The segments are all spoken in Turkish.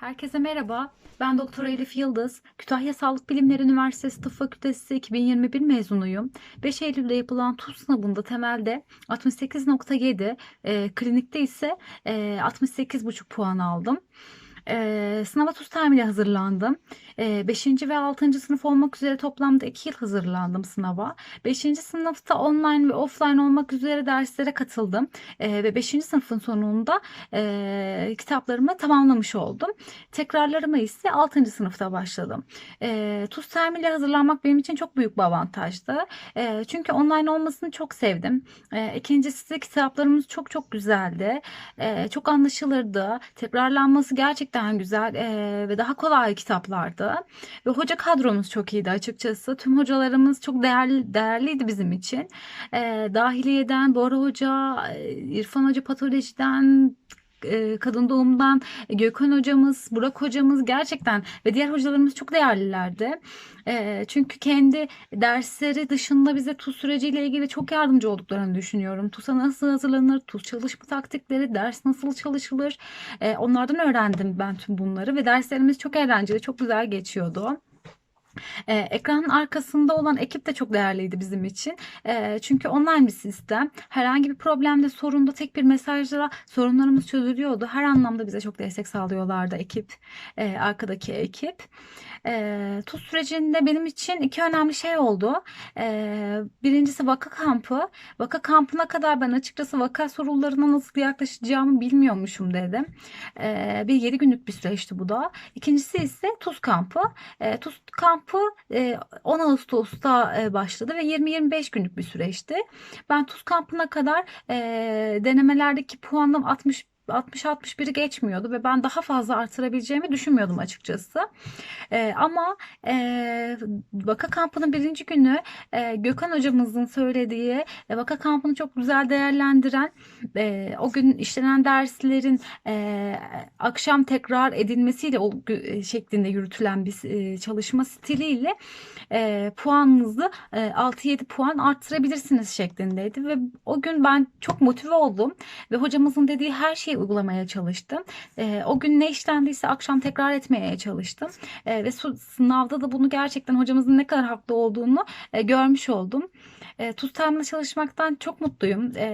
Herkese merhaba. Ben Doktor Elif Yıldız. Kütahya Sağlık Bilimleri Üniversitesi Tıp Fakültesi 2021 mezunuyum. 5 Eylül'de yapılan TUS sınavında temelde 68.7, e, klinikte ise e, 68.5 puan aldım. E, sınava TUS termiyle hazırlandım. 5. ve 6. sınıf olmak üzere toplamda 2 yıl hazırlandım sınava. 5. sınıfta online ve offline olmak üzere derslere katıldım. E, ve 5. sınıfın sonunda e, kitaplarımı tamamlamış oldum. Tekrarlarıma ise 6. sınıfta başladım. E, TUS termiyle hazırlanmak benim için çok büyük bir avantajdı. E, çünkü online olmasını çok sevdim. E, ikincisi kitaplarımız çok çok güzeldi. E, çok anlaşılırdı. Tekrarlanması gerçekten güzel e, ve daha kolay kitaplardı. Ve hoca kadromuz çok iyiydi açıkçası. Tüm hocalarımız çok değerli değerliydi bizim için. E, dahiliyeden Bora Hoca, İrfan Hoca patolojiden, kadın doğumdan Gökhan hocamız, Burak hocamız gerçekten ve diğer hocalarımız çok değerlilerdi. E, çünkü kendi dersleri dışında bize TUS süreciyle ilgili çok yardımcı olduklarını düşünüyorum. TUS'a nasıl hazırlanır, TUS çalışma taktikleri, ders nasıl çalışılır e, onlardan öğrendim ben tüm bunları ve derslerimiz çok eğlenceli, çok güzel geçiyordu. Ee, ekranın arkasında olan ekip de çok değerliydi bizim için. Ee, çünkü online bir sistem. Herhangi bir problemde, sorunda tek bir mesajla sorunlarımız çözülüyordu. Her anlamda bize çok destek sağlıyorlardı ekip, e, arkadaki ekip. E, TUS sürecinde benim için iki önemli şey oldu. E, birincisi vaka kampı. Vaka kampına kadar ben açıkçası vaka sorularına nasıl yaklaşacağımı bilmiyormuşum dedim. E, bir 7 günlük bir süreçti bu da. İkincisi ise TUS kampı. E, TUS kampı e, 10 Ağustos'ta e, başladı ve 20-25 günlük bir süreçti. Ben TUS kampına kadar e, denemelerdeki puanım 60 60-61'i geçmiyordu ve ben daha fazla artırabileceğimi düşünmüyordum açıkçası. E, ama e, vaka kampının birinci günü e, Gökhan hocamızın söylediği e, vaka kampını çok güzel değerlendiren e, o gün işlenen derslerin e, akşam tekrar edilmesiyle o gü- şeklinde yürütülen bir e, çalışma stiliyle e, puanınızı e, 6-7 puan arttırabilirsiniz şeklindeydi ve o gün ben çok motive oldum ve hocamızın dediği her şeyi uygulamaya çalıştım. E, o gün ne işlendiyse akşam tekrar etmeye çalıştım. E, ve sınavda da bunu gerçekten hocamızın ne kadar haklı olduğunu e, görmüş oldum. E, TUS'tamla çalışmaktan çok mutluyum. E,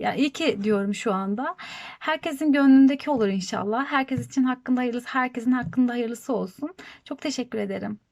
yani iyi ki diyorum şu anda. Herkesin gönlündeki olur inşallah. Herkes için hakkında hayırlısı, herkesin hakkında hayırlısı olsun. Çok teşekkür ederim.